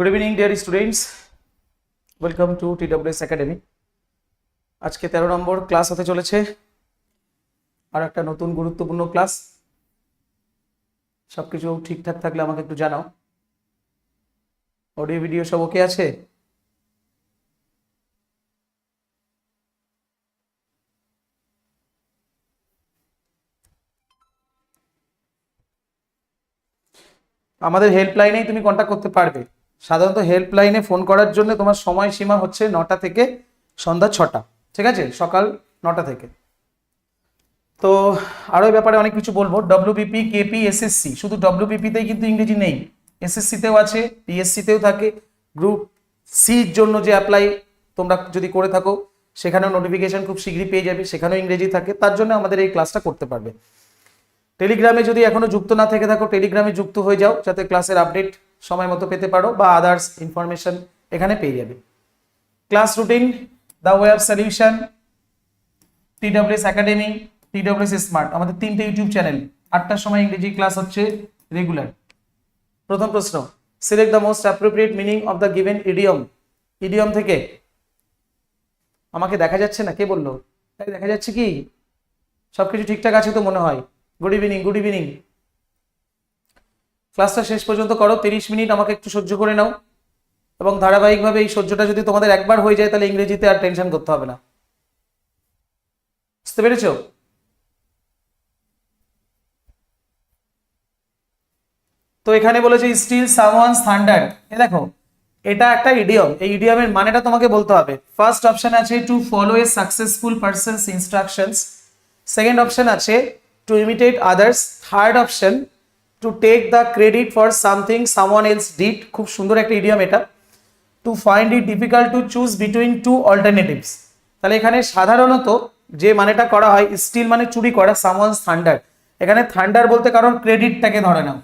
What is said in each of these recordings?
Good evening dear students welcome to TWS academy আজকে তেরো নম্বর class হতে চলেছে। আর একটা নতুন গুরুত্বপূর্ণ ক্লাস সব কিছু ঠিকঠাক থাকলে আমাকে একটু জানাও। অডিও ভিডিও সব ওকে আছে? আমাদের হেল্পলাইনেই তুমি কন্ট্যাক্ট করতে পারবে। সাধারণত হেল্পলাইনে ফোন করার জন্য তোমার সময়সীমা হচ্ছে নটা থেকে সন্ধ্যা ছটা। ঠিক আছে? সকাল নটা থেকে। তো আরও ব্যাপারে অনেক কিছু বলব। ডব্লিউবিপি কেপি এসএসসি শুধু ডব্লিউবিপিতেই কিন্তু ইংরেজি নেই। এসএসসিতেও আছে পিএসসিতেও থাকে। গ্রুপ সির জন্য যে অ্যাপ্লাই তোমরা যদি করে থাকো, সেখানেও নোটিফিকেশন খুব শীঘ্রই পেয়ে যাবে, সেখানেও ইংরেজি থাকে, তার জন্য আমাদের এই ক্লাসটা করতে পারবে। টেলিগ্রামে যদি এখনও যুক্ত না থেকে থাকো টেলিগ্রামে যুক্ত হয়ে যাও, যাতে ক্লাসের আপডেট সময় মতো পেতে পারো বা আদার্স ইনফরমেশন এখানে পেয়ে যাবে। Class routine the way of solution TWS academy TWS smart আমাদের তিনটে ইউটিউব চ্যানেল আটটার সময় ইংরেজি ক্লাস হচ্ছে রেগুলার প্রথম প্রশ্ন select the most appropriate meaning of the given idiom idiom থেকে, আমাকে দেখা যাচ্ছে না, কে বলল? দেখা যাচ্ছে কি? সবকিছু ঠিকঠাক আছে তো মনে হয়। গুড ইভিনিং গুড ইভিনিং ক্লাসটা শেষ পর্যন্ত করো, তিরিশ মিনিট আমাকে একটু সহ্য করে নাও। এবং ধারাবাহিকভাবে এই সহ্যটা যদি তোমাদের একবার হয়ে যায়, তাহলে ইংরেজিতে আর টেনশন করতে হবে না। বুঝতে পেরেছ? তো এখানে বলেছে স্টিল সামওয়ানস থান্ডার এ দেখো, এটা একটা ইডিয়ম এই ইডিয়মের মানেটা তোমাকে বলতে হবে। ফার্স্ট অপশন আছে to follow a successful persons instructions second option আছে to imitate others third option to take the credit for something someone else did খুব সুন্দর একটা ইডিয়ম এটা। To find it difficult to choose between two alternatives তাহলে এখানে সাধারণত যে মানেটা করা হয় স্টিল মানে চুরি করা সামওয়ানস থান্ডার এখানে থান্ডার বলতে কারণ ক্রেডিটটাকে ধরে নাও।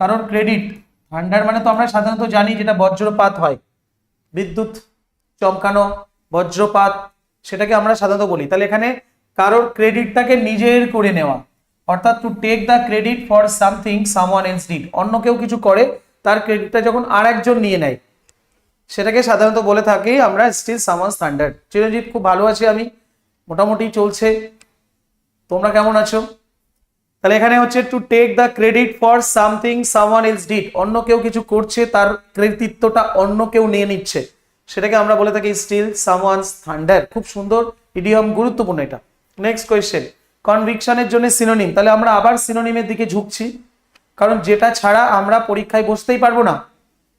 কারণ ক্রেডিট থান্ডার মানে তো আমরা সাধারণত জানি যেটা বজ্রপাত হয়। বিদ্যুৎ, চমকানো, বজ্রপাত, সেটাকে আমরা সাধারণত বলি। তাহলে এখানে কারোর ক্রেডিটটাকে নিজের করে নেওয়া। অর্থাৎ to take the credit for something someone else did অন্য কেউ কিছু করে, তার ক্রেডিটটা যখন আর একজন নিয়ে নেয়। সেটাকে সাধারণত বলে থাকি আমরা স্টিল সামওয়ান স্ট্যান্ডার্ড চিরঞ্জিত, খুব ভালো আছি আমি, মোটামুটি চলছে। তোমরা কেমন আছো? তাহলে এখানে হচ্ছে to take the credit for something someone else did অন্য কেউ কিছু করছে, তার কৃতিত্বটা অন্য কেউ নিয়ে নিচ্ছে। সেটাকে আমরা বলে থাকি স্টিল সামওয়ানস থান্ডার খুব সুন্দর ইডিয়ম গুরুত্বপূর্ণ এটা। নেক্সট কোয়েশ্চেন কনভিকশনের জন্য সিনোনিম তাহলে আমরা আবার সিনোনিমের দিকে ঝুঁকছি। কারণ যেটা ছাড়া আমরা পরীক্ষায় বসতেই পারব না।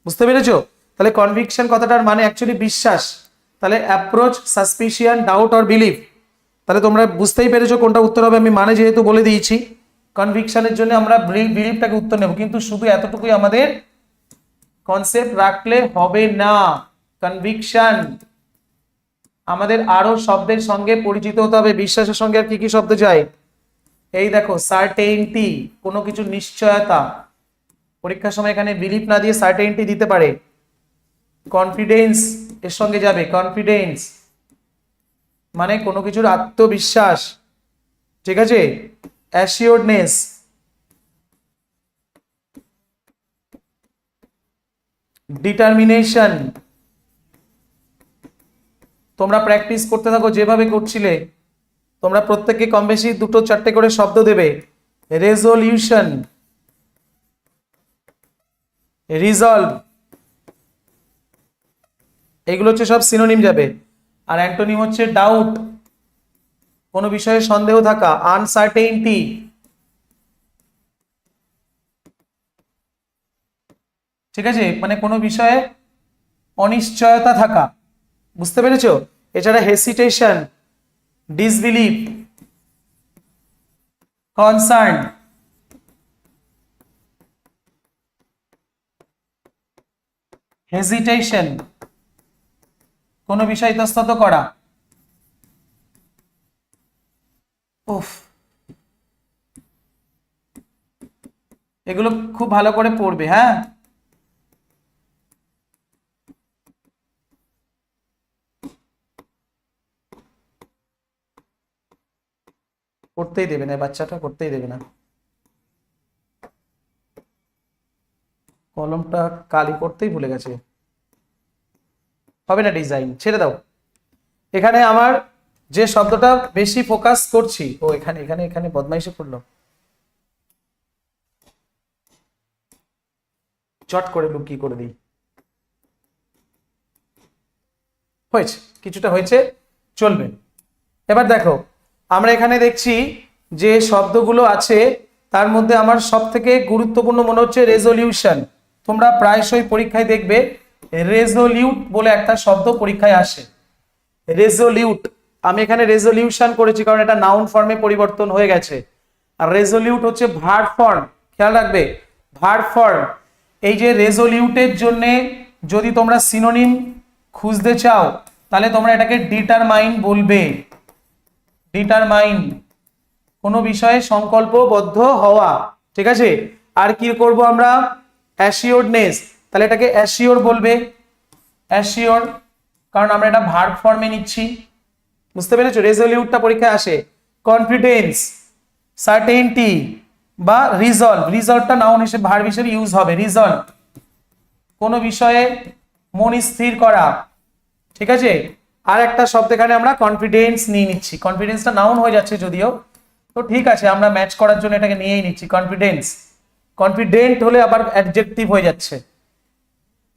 বুঝতে পেরেছ? তাহলে কনভিকশন কথাটার মানে অ্যাকচুয়ালি বিশ্বাস। তাহলে approach suspicion doubt or believe তাহলে তোমরা বুঝতেই পেরেছ কোনটা উত্তর হবে, আমি মানে যেহেতু বলে দিয়েছি। কনভিকশনের জন্য আমরা বিলিভটাকে উত্তর নেব। কিন্তু শুধু এতটুকুই আমাদের কনসেপ্ট রাখলে হবে না। কনভিকশন আমাদের আরও শব্দের সঙ্গে পরিচিত হতে হবে। বিশ্বাসের সঙ্গে আর কি কি শব্দ যায়? এই দেখো সার্টেইনটি কোনো কিছু নিশ্চয়তা। পরীক্ষার সময় এখানে বিলিভ না দিয়ে সার্টেইনটি দিতে পারে। কনফিডেন্স এর সঙ্গে যাবে কনফিডেন্স মানে কোনো কিছুর আত্মবিশ্বাস। ঠিক আছে? অ্যাসিওরনেস ডিটারমিনেশন তোমরা প্র্যাকটিস করতে থাকো, যেভাবে করছিলে, তোমরা প্রত্যেককে কম বেশি দুটো চারটে করে শব্দ দেবে। রেজলিউশন রিজলভ এগুলো হচ্ছে সব সিনোনিম যাবে। আর অ্যান্টোনিম হচ্ছে ডাউট কোনো বিষয়ে সন্দেহ থাকা আনসার্টেইনটি ঠিক আছে? মানে কোনো বিষয়ে অনিশ্চয়তা থাকা। বুঝতে পেরেছ? এছাড়া হেসিটেশন ডিসবিলিভ কনসার্ন হেজিটেশন কোনো বিষয় ইতস্তত করা। উফ। এগুলো খুব ভালো করে পড়বে হ্যাঁ? করতেই দেবে না বাচ্চাটা করতেই দেবে না। কলমটা কালি করতেই ভুলে গেছে। হবে না ডিজাইন ছেড়ে দাও। এখানে আমার যে শব্দটা বেশি ফোকাস করছি, ও এখানে এখানে এখানে বদমাইশে পড়ল চট করে লুকিয়ে করে দিই। হয়েছে, কিছুটা হয়েছে, চলবে। এবার দেখো আমরা এখানে দেখছি যে শব্দগুলো আছে, তার মধ্যে আমার সব থেকে গুরুত্বপূর্ণ মনে হচ্ছে রেজলিউশন তোমরা প্রায়শই পরীক্ষায় দেখবে রেজলিউট বলে একটা শব্দ পরীক্ষায় আসে। রেজলিউট আমি এখানে রেজলিউশন করেছি কারণ এটা নাউন ফর্মে পরিবর্তন হয়ে গেছে। আর রেজলিউট হচ্ছে ভার্ব ফর্ম খেয়াল রাখবে ভার্ব ফর্ম এই যে রেজলিউটের জন্য যদি তোমরা সিনোনিম খুঁজতে চাও, তাহলে তোমরা এটাকে ডিটারমাইন বলবে। ডিটারমাইন কোনো বিষয়ে সংকল্পবদ্ধ হওয়া, ঠিক আছে? আর কি করব আমরা? অ্যাসিওরনেস তাহলে এটাকে অ্যাসিওর বলবে। অ্যাসিওর কারণ আমরা এটা ভার্ব ফর্মে নিচ্ছি। বুঝতে পেরেছ? রেজলিউটটা পরীক্ষায় আসে। কনফিডেন্স সার্টেনটি বা রিজলভ রিজলভটা নাউন হিসেবে ভার্ব হিসেবে ইউজ হবে। রিজলভ কোনো বিষয়ে মন স্থির করা। ঠিক আছে? আর একটা শব্দ এখানে আমরা কনফিডেন্স নিয়ে নিচ্ছি। কনফিডেন্সটা নাউন হয়ে যাচ্ছে যদিও। তো ঠিক আছে, আমরা ম্যাচ করার জন্য এটাকে নিয়েই নিচ্ছি কনফিডেন্স কনফিডেন্ট হলে আবার অ্যাডজেক্টিভ হয়ে যাচ্ছে।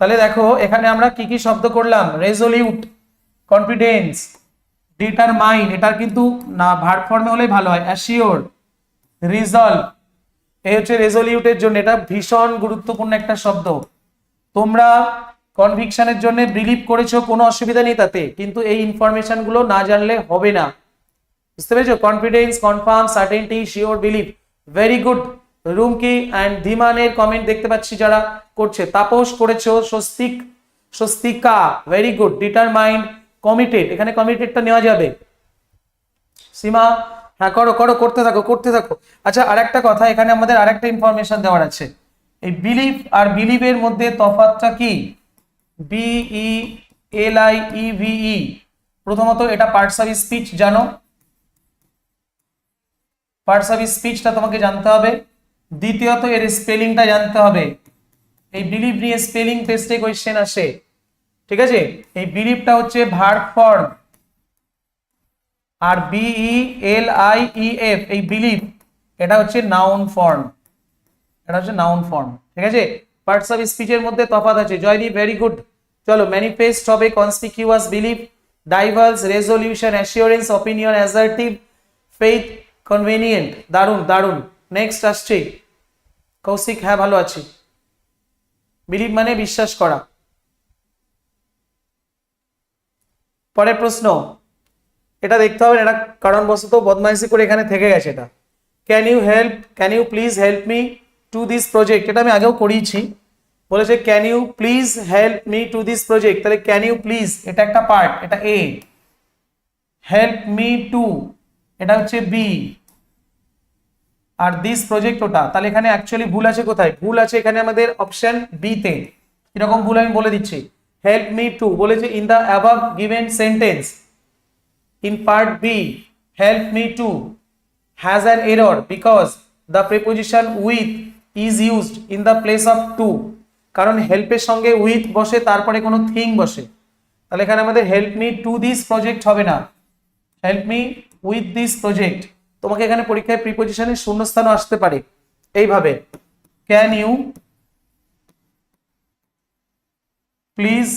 তাহলে দেখো, এখানে আমরা কি কি শব্দ করলাম? রেজলিউট কনফিডেন্স ডিটারমাইন এটা কিন্তু না ভার্ব ফর্মে হলেই ভালো হয়। অ্যাসিওর রিজলভ এই হচ্ছে রেজলিউটের জন্য। এটা ভীষণ গুরুত্বপূর্ণ একটা শব্দ। তোমরা কনভিকশনের জন্য বিলিভ করেছ কোনো অসুবিধা নেই তাতে, কিন্তু এই ইনফরমেশনগুলো না জানলে হবে না। বুঝতে পেরেছ? Confidence confirm certainty sure believe very good Rumki and ধীমানের comment দেখতে পাচ্ছি যারা করছে। তাপস করেছ, Swastik, Swastika very good determined committed এখানে কমিটেডটা নেওয়া যাবে। সীমা হ্যাঁ করো করো, করতে থাকো করতে থাকো। আচ্ছা আরেকটা কথা, এখানে আমাদের আরেকটা ইনফরমেশন দেওয়ার আছে। এই বিলিভ আর বিলিভের মধ্যে তফাৎটা কি? BE L I E V E প্রথমত এটা পার্টস অফ স্পিচ জানো? পার্টস অফ স্পিচটা তোমাকে জানতে হবে। দ্বিতীয়ত এর স্পেলিংটা জানতে হবে। এই বিলিভ নিয়ে স্পেলিং টেস্টে কোয়েশ্চেন আসে। ঠিক আছে? এই বিলিভটা হচ্ছে verb form R B E L I E F এই বিলিভ এটা হচ্ছে নাউন ফর্ম এটা হচ্ছে নাউন ফর্ম ঠিক আছে? পার্টস অফ স্পিচের মধ্যে তফাৎ আছে। জয়দীপ ভেরি গুড চলো ম্যানিফেস্ট হবে conspicuous believe diverse resolution assurance opinion assertive faith convenient দারুণ দারুণ। নেক্সট আসছে। কৌশিক হ্যাঁ ভালো আছি। বিলিভ মানে বিশ্বাস করা। পরের প্রশ্ন। এটা দেখতে হবে, এটা কারণবশত বদমাইশি করে এখানে থেকে গেছে এটা। Can you help can you please help me to this project এটা আমি আগেও করিয়েছি। বলেছে can you please help me to this project তাহলে ক্যান ইউ প্লিজ এটা একটা পার্ট এটা এ হেল্প মি টু এটা হচ্ছে বি আর দিস প্রজেক্ট ওটা। তাহলে, এখানে অ্যাকচুয়ালি ভুল আছে কোথায়? ভুল আছে এখানে আমাদের অপশন বি তে। এরকম ভুল আমি বলে দিচ্ছি? হেল্প মি টু বলেছে in the above given sentence in part B help me to has an error because the preposition with is used in the place of to কারণ হেল্পের সঙ্গে উইথ বসে, তারপরে কোনো থিং বসে। তাহলে এখানে আমাদের help me to this project হবে না। Help me with this project তোমাকে এখানে পরীক্ষায় প্রিপোজিশনের শূন্যস্থানও আসতে পারে। এইভাবে। Can you please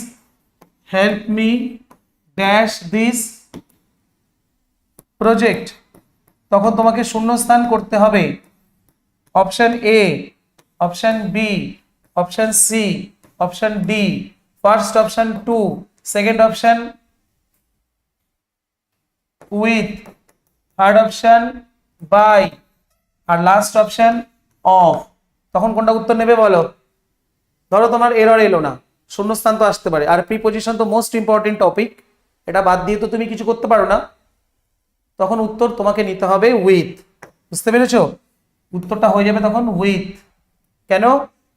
help me dash this project তখন তোমাকে শূন্যস্থান করতে হবে। Option A option B option C option D first option to second option with third option by R last option of তখন কোনটা উত্তর নেবে বলো? ধরো তোমার এরর এলো না, শূন্যস্থান তো আসতে পারে, আর প্রিপোজিশন তো মোস্ট ইম্পর্টেন্ট টপিক এটা বাদ দিয়ে তো তুমি কিছু করতে পারো না। তখন উত্তর তোমাকে নিতে হবে উইথ বুঝতে পেরেছ? উত্তরটা হয়ে যাবে তখন উইথ কেন?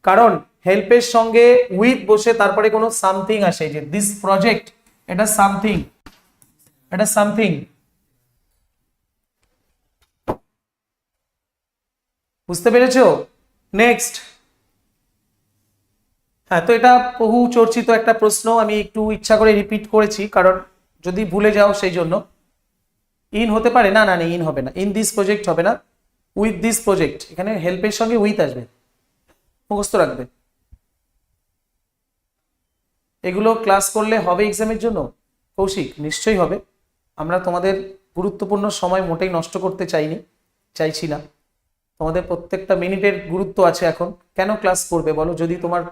কারণ হেল্পের সঙ্গে উইথ বসে তারপরে কোনো সামথিং আসে যে দিস প্রজেক্ট এটা সামথিং এটা সামথিং বুঝতে পেরেছ? নেক্সট হ্যাঁ তো এটা বহু চর্চিত একটা প্রশ্ন, আমি একটু ইচ্ছা করে রিপিট করেছি, কারণ যদি ভুলে যাও সেই জন্য। ইন হতে পারে, না না ইন হবে না। ইন দিস প্রজেক্ট হবে না। উইথ দিস প্রজেক্ট এখানে হেল্পের সঙ্গে উইথ আসবে, মুখস্থ রাখবে। এগুলো ক্লাস করলে হবে এক্সামের জন্য? কৌশিক, নিশ্চয়ই হবে। আমরা তোমাদের গুরুত্বপূর্ণ সময় মোটেই নষ্ট করতে চাইনি চাইছি না তোমাদের প্রত্যেকটা মিনিটের গুরুত্ব আছে এখন। কেন ক্লাস করবে বলো? যদি তোমার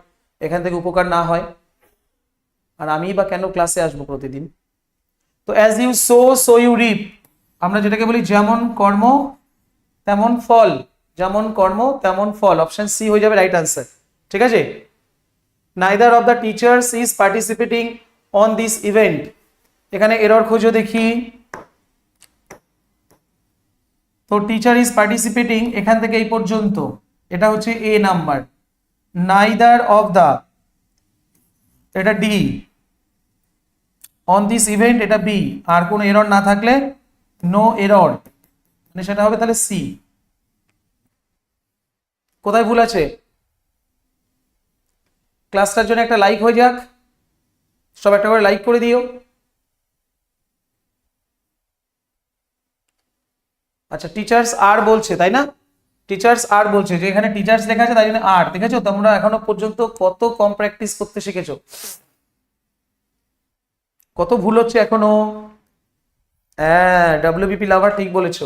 এখান থেকে উপকার না হয়, আর আমি বা কেন ক্লাসে আসব প্রতিদিন? তো as you sow so you reap আমরা যেটাকে বলি যেমন কর্ম তেমন ফল, যেমন কর্ম, তেমন ফল। অপশন সি হয়ে যাবে রাইট আনসার ঠিক আছে? Neither of the teachers is participating on this event এখানে এরর খোঁজো দেখি। তো টিচার ইজ পার্টিসিপেটিং এখান থেকে এই পর্যন্ত। এটা হচ্ছে A number neither of the এটা ডি অন দিস ইভেন্ট এটা বি আর কোনো এরর না থাকলে নো এরর মানে সেটা হবে তাহলে সি কোথায় ভুল আছে? ক্লাসটার জন্য একটা লাইক হয়ে যাক। সব একটা করে লাইক করে দিও। আচ্ছা টিচার্স আর বলছে, তাই না? টিচার্স আর বলছে, যে এখানে টিচার্স লেখা আছে, তাই জন্য আর দেখেছ? তোমরা এখনও পর্যন্ত কত কম প্র্যাকটিস করতে শিখেছো? কত ভুল হচ্ছে এখনও? হ্যাঁ ডাব্লিউবিপি লাভার ঠিক বলেছ।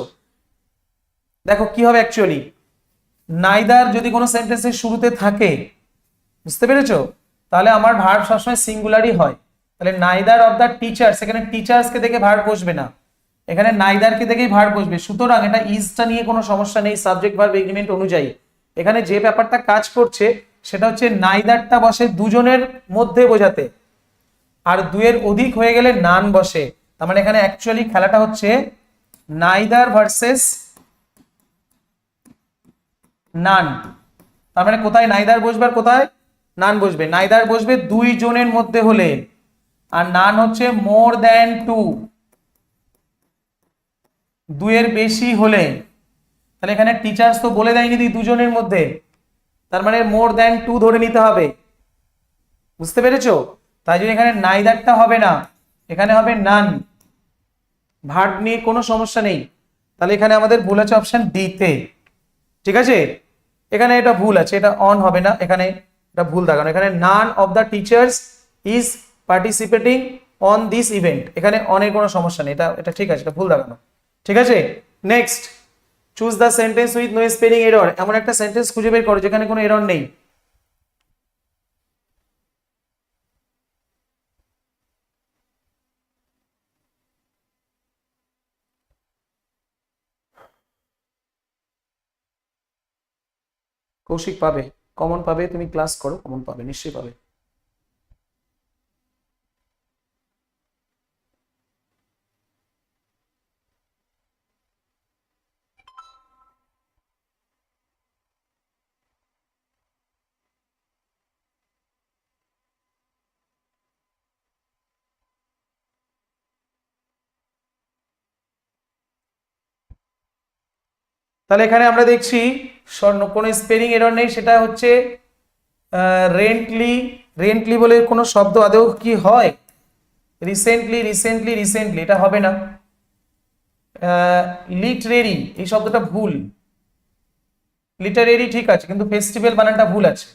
দেখো, কি হবে অ্যাকচুয়ালি নাইদার যদি কোনো সেন্টেন্সের শুরুতে থাকে, বুঝতে পেরেছ? তাহলে আমার ভার্ব সবসময় সিঙ্গুলারই হয়। তাহলে নাইদার অফ দ্য টিচার্স এখানে টিচার্সকে দেখে ভার্ব বসবে না। এখানে নাইদারকে দেখেই ভার্ব বসবে। সুতরাং এটা ইজটা নিয়ে কোনো সমস্যা নেই সাবজেক্ট ভার্ব এগ্রিমেন্ট অনুযায়ী। এখানে যে ব্যাপারটা কাজ করছে, সেটা হচ্ছে নাইদারটা বসে দুজনের মধ্যে বোঝাতে। আর দুয়ের অধিক হয়ে গেলে নান বসে। তার মানে এখানে অ্যাকচুয়ালি খেলাটা হচ্ছে নাইদার ভার্সেস নান। তার মানে কোথায়? নাইদার বসবে আর কোথায়? নান বসবে। নাইদার বসবে দুই জনের মধ্যে হলে। আর নান হচ্ছে মোর দ্যান টু। দুয়ের বেশি হলে। তাহলে এখানে টিচার্স তো বলে দেয়নি দুই দুজনের মধ্যে। তার মানে মোর দ্যান টু ধরে নিতে হবে। বুঝতে পেরেছ? তাই জন্য এখানে নাইদারটা হবে না। এখানে হবে নান। ভার্ব নিয়ে কোনো সমস্যা নেই। তাহলে এখানে আমাদের ভুল আছে অপশন ডি তে। ঠিক আছে? এখানে এটা ভুল আছে, এটা অন হবে না, এখানে এটা ভুল দেখানো। এখানে none of the teachers is participating on this event এখানে অনেক কোনো সমস্যা নেই, এটা এটা ঠিক আছে, এটা ভুল দেখানো। ঠিক আছে? Next choose the sentence with no spelling error এমন একটা সেন্টেন্স খুঁজে বের করো, যেখানে কোনো এরর নেই। কৌশিক পাবে কমন পাবে তুমি ক্লাস করো কমন পাবে নিশ্চয়ই পাবে। তাহলে এখানে আমরা দেখছি স্বর্ণ, কোনো স্পেলিং এরর নেই, সেটা হচ্ছে রেন্টলি রেন্টলি বলে কোনো শব্দ আদৌ কি হয়? রিসেন্টলি রিসেন্টলি রিসেন্টলি এটা হবে না। লিটারেরি এই শব্দটা ভুল। লিটারেরি ঠিক আছে, কিন্তু ফেস্টিভ্যাল বানানটা ভুল আছে।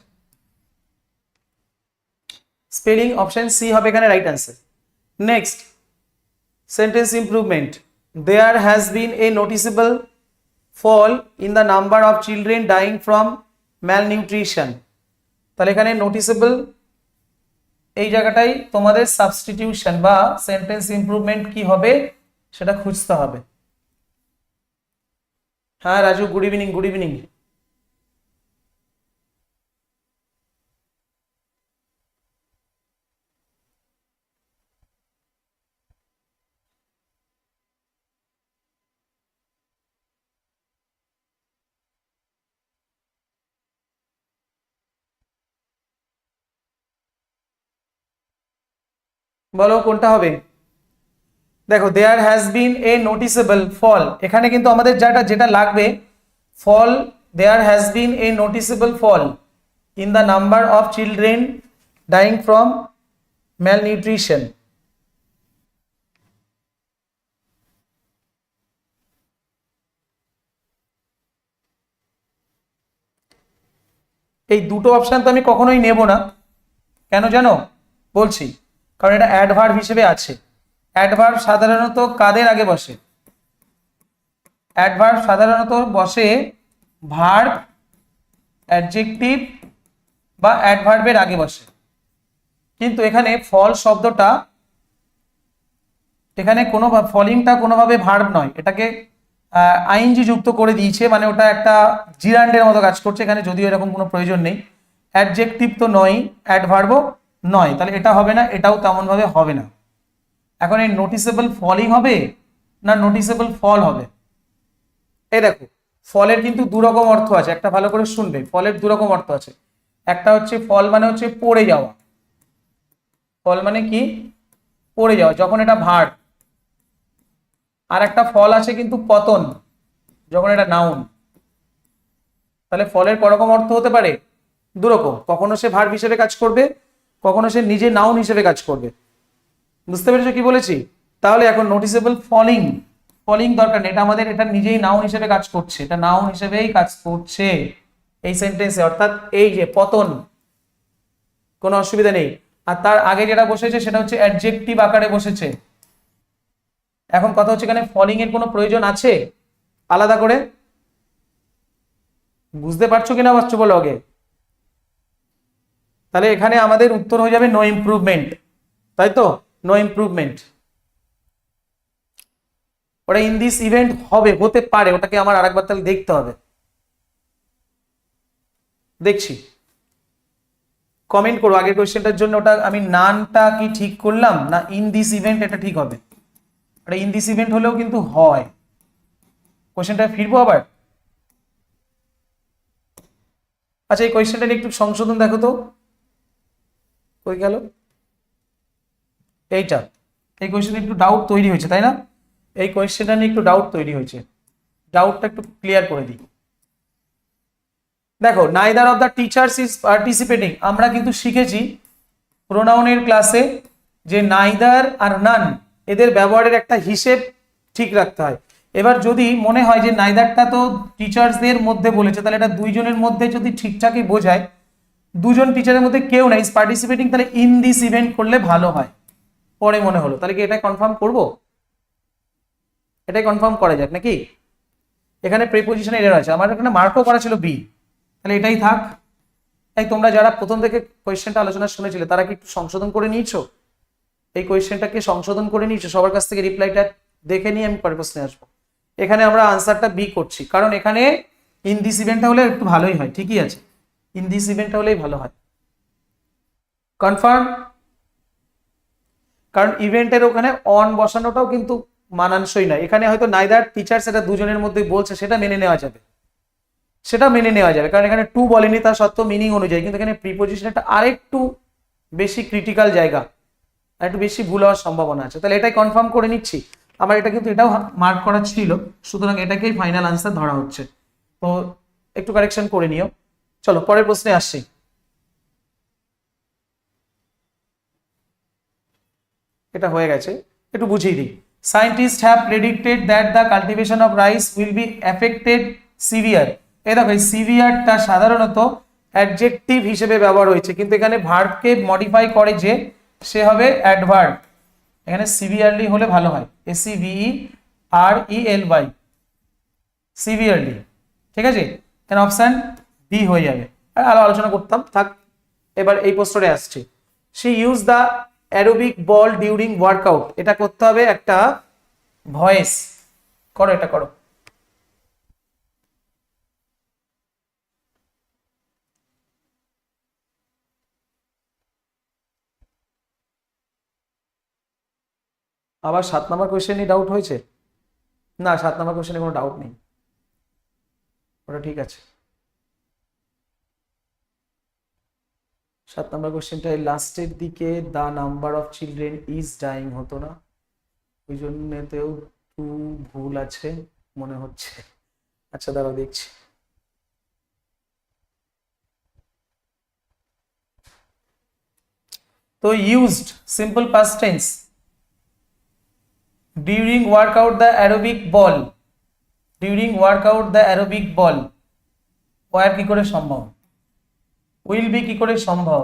স্পেলিং অপশন সি হবে এখানে right answer next sentence improvement there has been a noticeable fall in the number of children dying from malnutrition. তাহলে এখানে নোটিসেবল এই জায়গাটাই তোমাদের সাবস্টিটিউশন বা সেন্টেন্স ইমপ্রুভমেন্ট কি হবে সেটা খুঁজতে হবে। হ্যাঁ Raju good evening good evening বলো কোনটা হবে? দেখো দেয়ার হ্যাজ বিন এ নোটিসেবল ফল এখানে কিন্তু আমাদের যেটা যেটা লাগবে fall there has been a noticeable fall in the number of children dying from malnutrition এই দুটো অপশান তো আমি কখনোই নেব না। কেন জানো? বলছি। কারণ এটা অ্যাডভার্ব হিসেবে আছে। অ্যাডভার্ব সাধারণত কাদের আগে বসে? অ্যাডভার্ব সাধারণত বসে ভার্ব অ্যাডজেক্টিভ বা অ্যাডভার্বের আগে বসে। কিন্তু এখানে ফল শব্দটা, এখানে কোনো ফলিংটা কোনোভাবে ভার্ব নয়। এটাকে আইনজি যুক্ত করে দিয়েছে মানে ওটা একটা জিরান্ডের মতো কাজ করছে। এখানে যদিও এরকম কোনো প্রয়োজন নেই। অ্যাডজেক্টিভ তো নয় অ্যাডভার্বও নয়, তাহলে এটা হবে না, এটাও তেমনভাবে হবে না। এখন এই নোটিসেবল ফলিং হবে না নোটিসেবল ফল হবে? এই দেখো, ফলের কিন্তু দু রকম অর্থ আছে, একটা ভালো করে শুনবে, ফলের দু রকম অর্থ আছে। একটা হচ্ছে ফল মানে হচ্ছে পড়ে যাওয়া। ফল মানে কি? পড়ে যাওয়া, যখন এটা ভার আর একটা ফল আছে কিন্তু পতন, যখন এটা নাউন তাহলে ফলের করকম অর্থ হতে পারে দুরকম, কখনো সে ভার হিসেবে কাজ করবে কখনো সে নিজে নাউন হিসেবে কাজ করবে। বুঝতে পেরেছ কি বলেছি? তাহলে এখন নোটিসেবল ফলিং ফলিং দরকার নেই, এটা আমাদের, এটা নিজেই নাউন হিসেবে কাজ করছে, এটা নাউন হিসেবেই কাজ করছে। এই সেন্টেন্সে অর্থাৎ এই যে পতন, কোনো অসুবিধা নেই। আর তার আগে যেটা বসেছে, সেটা হচ্ছে অ্যাডজেক্টিভ আকারে বসেছে। এখন কথা হচ্ছে এখানে ফলিং এর কোনো প্রয়োজন আছে? আলাদা করে? বুঝতে পারছ কিনা পারছ বলো আগে। তাহলে এখানে আমাদের উত্তর হয়ে যাবে নো ইমপ্রুভমেন্ট তাই তো? নো ইমপ্রুভমেন্ট ওটা ইন দিস ইভেন্ট হবে, হতে পারে, ওটাকে আমার আরেকবার তাহলে দেখতে হবে। দেখছি। কমেন্ট করো, আগের কোয়েশ্চেনটার জন্য ওটা আমি নানটা কি ঠিক করলাম, না ইন দিস ইভেন্ট এটা ঠিক হবে? ওটা ইন দিস ইভেন্ট হলেও কিন্তু হয়। কোয়েশ্চেনটা ফিরবো আবার? আচ্ছা এই কোয়েশ্চেনটা একটু সংশোধন দেখো তো। কই গেল? এইটা। এই কোয়েশ্চেনে একটু ডাউট তৈরি হয়েছে, তাই না? এই কোয়েশ্চেনটা নিয়ে একটু ডাউট তৈরি হয়েছে। ডাউটটা একটু ক্লিয়ার করে দিই। দেখো neither of the teachers is participating আমরা কিন্তু শিখেছি প্রোনাউনের ক্লাসে যে নাইদার আর নান এদের ব্যবহারের একটা হিসেব ঠিক রাখতে হয়। এবার যদি মনে হয় যে নাইদারটা তো টিচার্সদের মধ্যে বলেছে, তাহলে এটা দুইজনের মধ্যে যদি ঠিকঠাকই বোঝায় দুজন টিচারের মধ্যে কেউ নাই। পার্টিসিপেটিং তাহলে ইন দিস ইভেন্ট করলে ভালো হয়। পরে মনে হলো। তাহলে কি এটা কনফার্ম করব? এটাই কনফার্ম করা যাক নাকি? এখানে প্রিপোজিশন এরর আছে। আমার এখানে মার্কও করা ছিল বি তাহলে এটাই থাক। তাই তোমরা যারা প্রথম থেকে কোয়েশ্চেনটা আলোচনা শুনেছিলে, তারা কি একটু সংশোধন করে নিয়েছো? এই কোয়েশ্চেনটাকে সংশোধন করে নিয়েছো? সবার কাছ থেকে রিপ্লাইটা দেখে নিয়ে আমি পরের প্রশ্নে আসব। এখানে আমরা আনসারটা বি করছি। কারণ এখানে ইন দিস ইভেন্টটা হলে একটু ভালোই হয়। ঠিকই আছে। ইন দিস ইভেন্টটা হলেই ভালো হয়। কনফার্ম কারণ ইভেন্টের ওখানে অন বসানোটাও কিন্তু মানানসই নয়। এখানে হয়তো নাইদার টিচার সেটা দুজনের মধ্যে বলছে, সেটা মেনে নেওয়া যাবে। সেটা মেনে নেওয়া যাবে। কারণ এখানে টু বলেনি, তার সত্ত্বেও মিনিং অনুযায়ী। কিন্তু এখানে প্রিপোজিশন একটা আরেকটু বেশি ক্রিটিক্যাল জায়গা আর একটু বেশি ভুল হওয়ার সম্ভাবনা আছে। তাহলে এটাই কনফার্ম করে নিচ্ছি। আমার এটা কিন্তু এটাও মার্ক করা ছিল। সুতরাং এটাকেই ফাইনাল আনসার ধরা হচ্ছে। তো একটু কারেকশন করে নিও। চলো, পরের প্রশ্নে আসছি এটা হয়ে গেছে, একটু বুঝিয়ে দিই। Scientist have predicted that the cultivation of rice will be affected severe এই দেখো, এই সিভিয়ারটা সাধারণত অ্যাডজেক্টিভ হিসেবে ব্যবহার হয়েছে, কিন্তু এখানে ভার্বকে মডিফাই করে যে সে হবে অ্যাডভার্ব এখানে সিভিয়ারলি হলে ভালো হয়। S E V E R E L Y severely ঠিক আছে? এখানে অপশান বি হয়ে যাবে। আর আরও আলোচনা করতাম। থাক, এবার এই প্রশ্নটা আসছে। She use the aerobic ball during workout এটা করতে হবে একটা ভয়েস করো, এটা করো। আবার সাত নম্বর কোয়েশ্চেনে ডাউট হয়েছে? না, সাত নম্বর কোয়েশ্চেনে কোনো ডাউট নেই। ওটা ঠিক আছে। সাত নম্বর কোয়েশ্চেনটা লাস্টের দিকে the number of children is dying হতো না। ওই জন্যতেও টু ভুল আছে, মনে হচ্ছে। আচ্ছা দাঁড়াও, দেখছি। তো used simple tense during workout the aerobic ball during workout the aerobic ball war কি করে সম্ভব? উইল বি কি করে সম্ভব?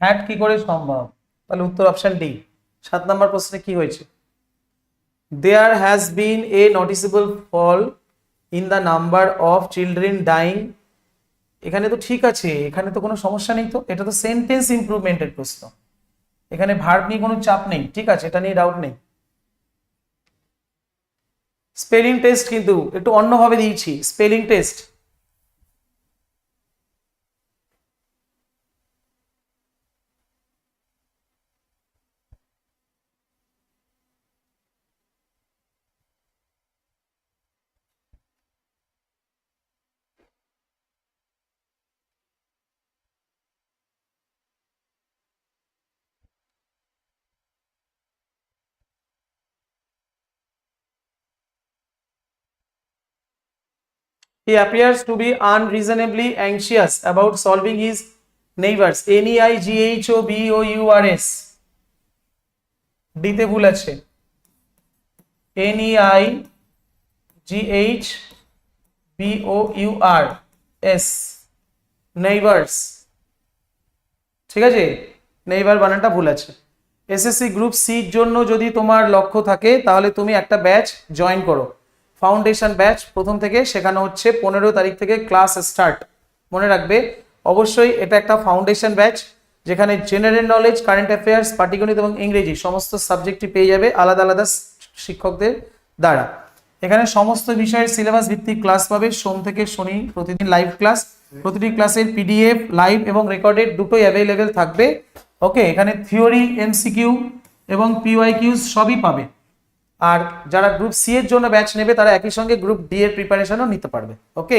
হ্যাট কি করে সম্ভব? তাহলে উত্তর অপশন ডি। সাত নম্বর প্রশ্নে কি হয়েছে? There has been a noticeable fall in the number of children dying এখানে তো ঠিক আছে, এখানে তো কোনো সমস্যা নেই তো। এটা তো সেন্টেন্স ইমপ্রুভমেন্টের প্রশ্ন। এখানে ভার্ব নিয়ে কোনো চাপ নেই, ঠিক আছে, এটা নিয়ে ডাউট নেই। স্পেলিং টেস্ট কিন্তু একটু অন্যভাবে দিয়েছি spelling test He appears to be unreasonably anxious about solving his neighbors. N E I G H O B O U R S. ডিতে ভুল আছে। N E I G H B O U R S neighbours ঠিক আছে? Neighbour বানানটা ভুল আছে। SSC group সির জন্য যদি তোমার লক্ষ্য থাকে, তাহলে তুমি একটা ব্যাচ জয়েন করো। ফাউন্ডেশন ব্যাচ প্রথম থেকে শেখানো হচ্ছে পনেরো তারিখ থেকে ক্লাস স্টার্ট। মনে রাখবে, অবশ্যই এটা একটা ফাউন্ডেশন ব্যাচ যেখানে জেনারেল নলেজ কারেন্ট অ্যাফেয়ার্স পাটিগণিত এবং ইংরেজি সমস্ত সাবজেক্টই পেয়ে যাবে আলাদা আলাদা শিক্ষকদের দ্বারা। এখানে সমস্ত বিষয়ের সিলেবাস ভিত্তিক ক্লাস পাবে। সোম থেকে শনি প্রতিদিন লাইভ ক্লাস প্রতিটি ক্লাসের পিডিএফ লাইভ এবং রেকর্ডেড দুটোই অ্যাভেলেবেল থাকবে। ওকে এখানে থিওরি এমসিকিউ এবং পিওয়াই কিউজ সবই পাবে। আর যারা গ্রুপ সি এর জন্য ব্যাচ নেবে, তারা একই সঙ্গে গ্রুপ ডি এর প্রিপারেশনও নিতে পারবে ওকে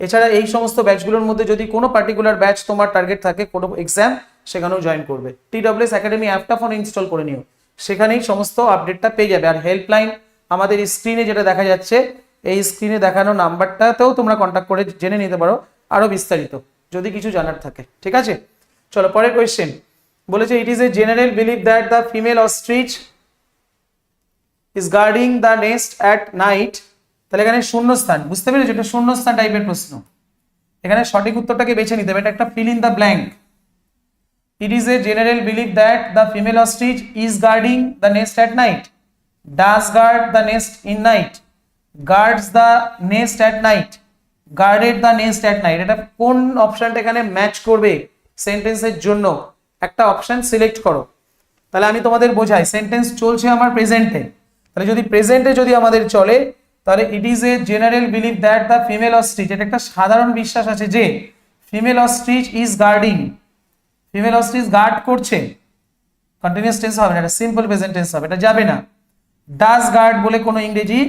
এছাড়া এই সমস্ত ব্যাচগুলোর মধ্যে যদি কোনো পার্টিকুলার ব্যাচ তোমার টার্গেট থাকে, কোনো এক্সাম সেখানেও জয়েন করবে। টি ডাব্লিউএস একাডেমি অ্যাপটা ফোন ইনস্টল করে নিও। সেখানেই সমস্ত আপডেটটা পেয়ে যাবে। আর হেল্পলাইন আমাদের স্ক্রিনে যেটা দেখা যাচ্ছে, এই স্ক্রিনে দেখানো নাম্বারটাতেও তোমরা কন্ট্যাক্ট করে জেনে নিতে পারো। আরও বিস্তারিত, যদি কিছু জানার থাকে, ঠিক আছে? চলো, পরের কোয়েশ্চেন বলেছে it is a general believe that the female ostrich is guarding the nest at night তাহলে এখানে শূন্যস্থান, বুঝতে পেরেছ? এটা শূন্যস্থান টাইপের প্রশ্ন। এখানে সঠিক উত্তরটাকে বেছে নিতে হবে, এটা একটা fill in the blank it is a general believe that the female ostrich is guarding the nest at night does guard the nest in night guards the nest at night guarded the nest at night এটা কোন অপশনটা এখানে match করবে সেন্টেন্সের জন্য? একটা option select করো। তাহলে আমি তোমাদের বোঝাই সেন্টেন্স চলছে আমার প্রেজেন্টে তাহলে যদি প্রেজেন্টে যদি আমাদের চলে, তাহলে it is a general believe that the female ostrich এটা একটা সাধারণ বিশ্বাস আছে যে female ostrich is guarding female ostrich guard করছে। কন্টিনিউয়াস টেন্স হবে না, এটা সিম্পল প্রেজেন্ট টেন্স হবে, এটা যাবে না। ডাস গার্ড বলে কোনো ইংরেজি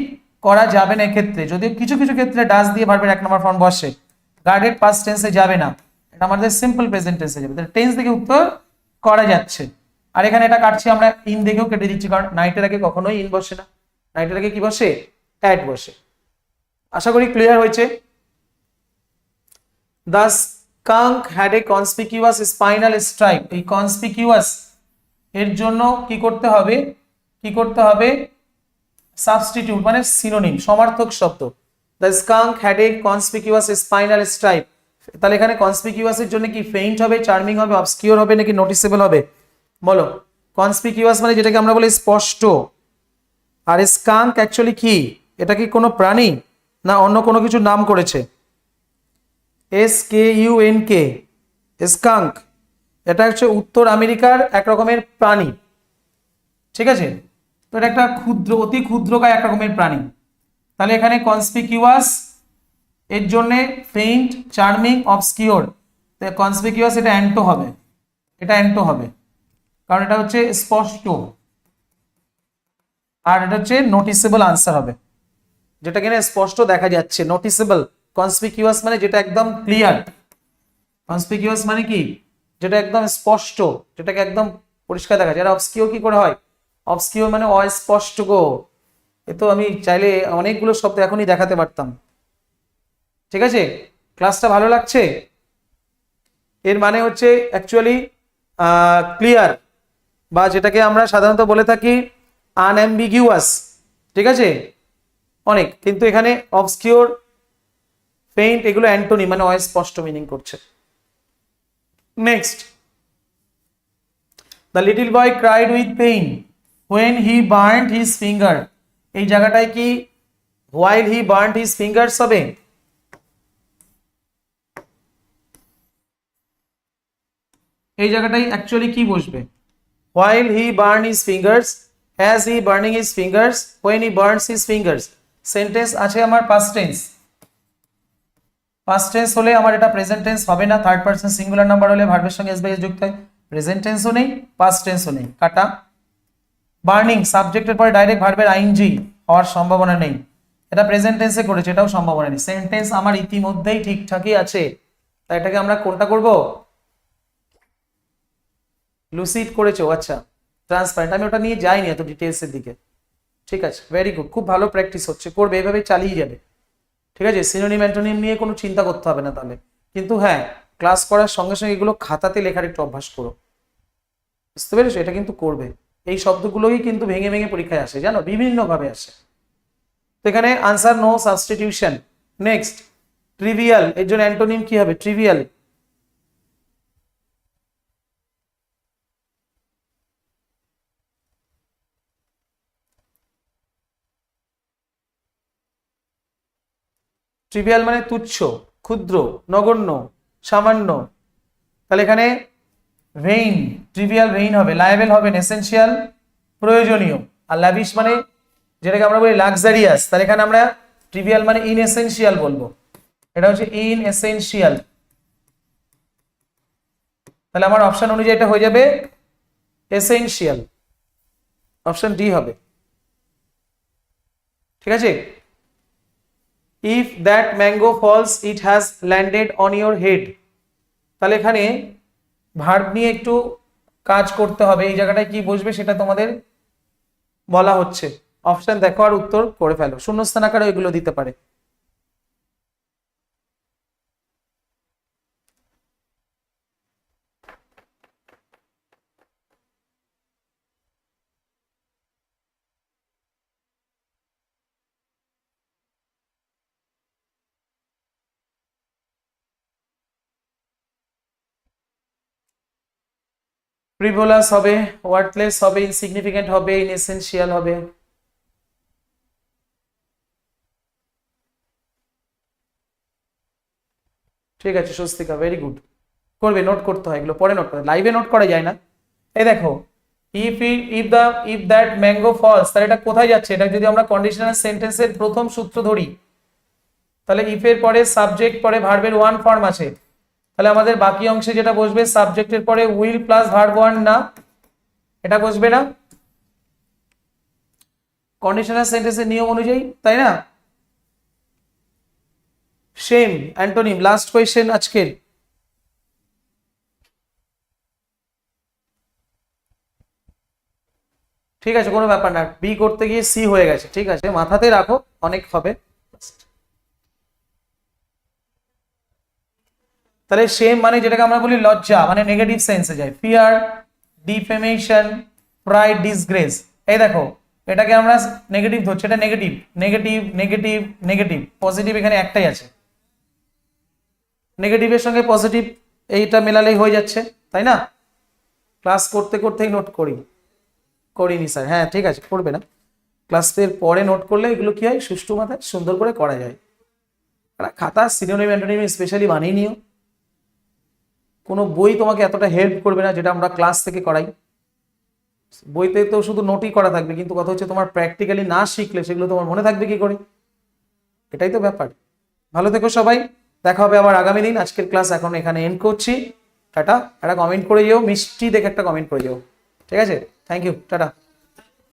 করা যাবে না ক্ষেত্রে যদিও কিছু কিছু ক্ষেত্রে ডাস দিয়ে ভার্বের এক নম্বর ফর্ম বসে। গার্ডেড পাস্ট টেন্সে যাবে না। এটা আমাদের সিম্পল প্রেজেন্ট টেন্সে যাবে। তাহলে টেন্স থেকে উত্তর করা যাচ্ছে। আর এখানে এটা কাটছি আমরা ইন দেখেও কেটে দিচ্ছি, কারণ নাইটের আগে কখনোই ইন বসে না। নাইটের আগে কি বসে? অ্যাড বসে। আশা করি ক্লিয়ার হয়েছে। The skunk had a conspicuous spinal stripe এই কনসপিকিউয়াস এর জন্য কি করতে হবে? কি করতে হবে? সাবস্টিটিউট মানে সিনোনিম সমার্থক শব্দ। The skunk had a conspicuous spinal stripe তাহলে এখানে কনসপিকিউয়াস এর জন্য কি ফেইন্ট হবে চার্মিং হবে অবস্কিওর হবে, নাকি নোটিসেবল হবে? বলো কনসপিকিউয়াস মানে যেটাকে আমরা বলি স্পষ্ট। আর স্কাঙ্ক অ্যাকচুয়ালি কি? এটা কি কোনো প্রাণী? না অন্য কোনো কিছু নাম করেছে? S K U N K skunk এটা হচ্ছে উত্তর আমেরিকার এক রকমের প্রাণী। ঠিক আছে? তো এটা একটা ক্ষুদ্র, অতি ক্ষুদ্রকায় এক রকমের প্রাণী। তাহলে এখানে কনসপিকিউয়াস এর জন্যে ফেইন্ট চার্মিং অবস্কিওর কনসপিকিউয়াস এটা অ্যান্টো হবে। এটা অ্যান্টো হবে। কারণ এটা হচ্ছে স্পষ্ট। আর এটা হচ্ছে নোটিসেবল আনসার হবে। যেটা কিনা স্পষ্ট দেখা যাচ্ছে। নোটিসেবল কনসপিকিউয়াস মানে যেটা একদম ক্লিয়ার কনসপিকিউয়াস মানে কি? যেটা একদম স্পষ্ট, যেটাকে একদম পরিষ্কার দেখা যায়। আর অবস্কিওর কি করে হয়? অবস্কিওর মানে অস্পষ্ট গো। এ তো আমি চাইলে অনেকগুলো শব্দ এখনই দেখাতে পারতাম। ঠিক আছে? ক্লাসটা ভালো লাগছে? এর মানে হচ্ছে অ্যাকচুয়ালি ক্লিয়ার বা যেটাকে আমরা সাধারণত বলে থাকি আনঅ্যাম্বিগিউয়াস ঠিক আছে? অনেক, কিন্তু এখানে অবসকিওর পেইন্ট এগুলো অ্যান্টোনি মানে অস্পষ্ট মিনিং করছে। Next the little boy cried with pain when he burned his finger এই জায়গাটায় কি while he burned his fingers হবে? এই জায়গাটাই অ্যাকচুয়ালি কি বসবে? While he burn his fingers has he burning his fingers when he burns his fingers sentence আছে আমার পাস্ট টেন্স পাস্ট টেন্স হলে আমার এটা প্রেজেন্ট টেন্স হবে না থার্ড পারসন সিঙ্গুলার নাম্বার হলে ভার্বের সঙ্গে এস বাই যুক্ত হয়। প্রেজেন্ট টেন্সও নেই পাস্ট টেন্সও নেই। কাটা। বার্নিং সাবজেক্টের পরে ডাইরেক্ট ভার্বের আইনজি হওয়ার সম্ভাবনা নেই। এটা প্রেজেন্ট টেন্সে করেছে, এটাও সম্ভাবনা নেই। সেন্টেন্স আমার ইতিমধ্যেই ঠিকঠাকই আছে। তাই এটাকে আমরা কোনটা করব? লুসিড করেছ আচ্ছা ট্রান্সপারেন্ট আমি ওটা নিয়ে যাইনি এত ডিটেলসের দিকে। ঠিক আছে ভেরি গুড খুব ভালো প্র্যাকটিস হচ্ছে, করবে, এভাবে চালিয়ে যাবে। ঠিক আছে সিনোনিম অ্যান্টোনিম নিয়ে কোনো চিন্তা করতে হবে না তাহলে। কিন্তু হ্যাঁ ক্লাস করার সঙ্গে সঙ্গে এগুলো খাতাতে লেখার একটু অভ্যাস করো। বুঝতে পেরেছ? এটা কিন্তু করবে। এই শব্দগুলোই কিন্তু ভেঙে ভেঙে পরীক্ষায় আসে, জানো? বিভিন্নভাবে আসে। তো এখানে answer no substitution next trivial এর জন্য অ্যান্টোনিম কি হবে? ট্রিভিয়াল ট্রিভিয়াল মানে তুচ্ছ, ক্ষুদ্র, নগণ্য, সামান্য। তাহলে এখানে ভেইন ট্রিভিয়াল ভেইন হবে লাইবেল হবে এসেনশিয়াল প্রয়োজনীয়। আর ল্যাভিশ মানে যেটাকে আমরা বলি লাক্সারিয়াস তাহলে এখানে আমরা ট্রিভিয়াল মানে ইন এসেনশিয়াল বলব। এটা হচ্ছে ইন এসেনশিয়াল তাহলে আমার অপশন অনুযায়ী এটা হয়ে যাবে এসেনশিয়াল অপশন ডি হবে। ঠিক আছে? If that mango falls it has landed on your head তাহলে এখানে ভার্ব নিয়ে একটু কাজ করতে হবে। এই জায়গাটায় কি বসবে সেটা তোমাদের বলা হচ্ছে। অপশন দেখো আর উত্তর করে ফেলো। শূন্যস্থান আকারে এগুলো দিতে পারে। প্রিভোলাস হবে ওয়ার্ডলেস হবে ইনসিগনিফিকেন্ট হবে ইনএসেনশিয়াল হবে। ঠিক আছে, স্বস্তিকা ভেরি গুড করবে নোট করতে হয় এগুলো, পরে নোট করে লাইভে নোট করা যায় না। এই দেখো if if the if that mango falls তাহলে এটা কোথায় যাচ্ছে? এটা যদি আমরা কন্ডিশনাল সেন্টেন্সের প্রথম সূত্র ধরি, তাহলে ইফের পরে সাবজেক্ট পরে ভার্বের ওয়ান ফর্ম আছে। তাহলে আমাদের বাকি অংশে যেটা বসবে সাবজেক্টের পরে উইল প্লাস ভার্ব ওয়ান না, এটা বসবে না? কন্ডিশনাল সেন্টেন্সের নিয়ম অনুযায়ী, তাই না? সেম অ্যান্টোনিম লাস্ট কোয়েশ্চেন আজকের। ঠিক আছে, কোনো ব্যাপার না। বি করতে গিয়ে সি হয়ে গেছে, ঠিক আছে? মাথাতে রাখো, অনেক হবে। তাহলে সেম মানে যেটাকে আমরা বলি লজ্জা মানে নেগেটিভ সেন্সে যায়। ফিয়ার ডিফেমেশন প্রাইড ডিসগ্রেস এই দেখো, এটাকে আমরা নেগেটিভ ধরছি, এটা negative negative negative negative positive এখানে একটাই আছে। নেগেটিভের সঙ্গে পজিটিভ এইটা মেলালেই হয়ে যাচ্ছে, তাই না? ক্লাস করতে করতেই নোট করি। করিনি স্যার হ্যাঁ ঠিক আছে, করবে না। ক্লাসের পরে নোট করলে এগুলো কি হয়? সুষ্ঠু মাথায় সুন্দর করে করা যায়। খাতা সিনিয়র স্পেশালি বানিয়ে নিও। কোনো বই তোমাকে এতটা হেল্প করবে না যেটা আমরা ক্লাস থেকে করাই। বইতে তো শুধু নোটই করা থাকবে, কিন্তু কথা হচ্ছে তোমার প্র্যাকটিক্যালি না শিখলে সেগুলো তোমার মনে থাকবে কি করে? এটাই তো ব্যাপার। ভালো থেকো সবাই, দেখা হবে আবার আগামী দিন। আজকের ক্লাস এখন এখানে এন্ড করছি। টাটা, একটা কমেন্ট করে যাও, মিষ্টি দেখে একটা কমেন্ট করে যাও। ঠিক আছে? Thank you tata.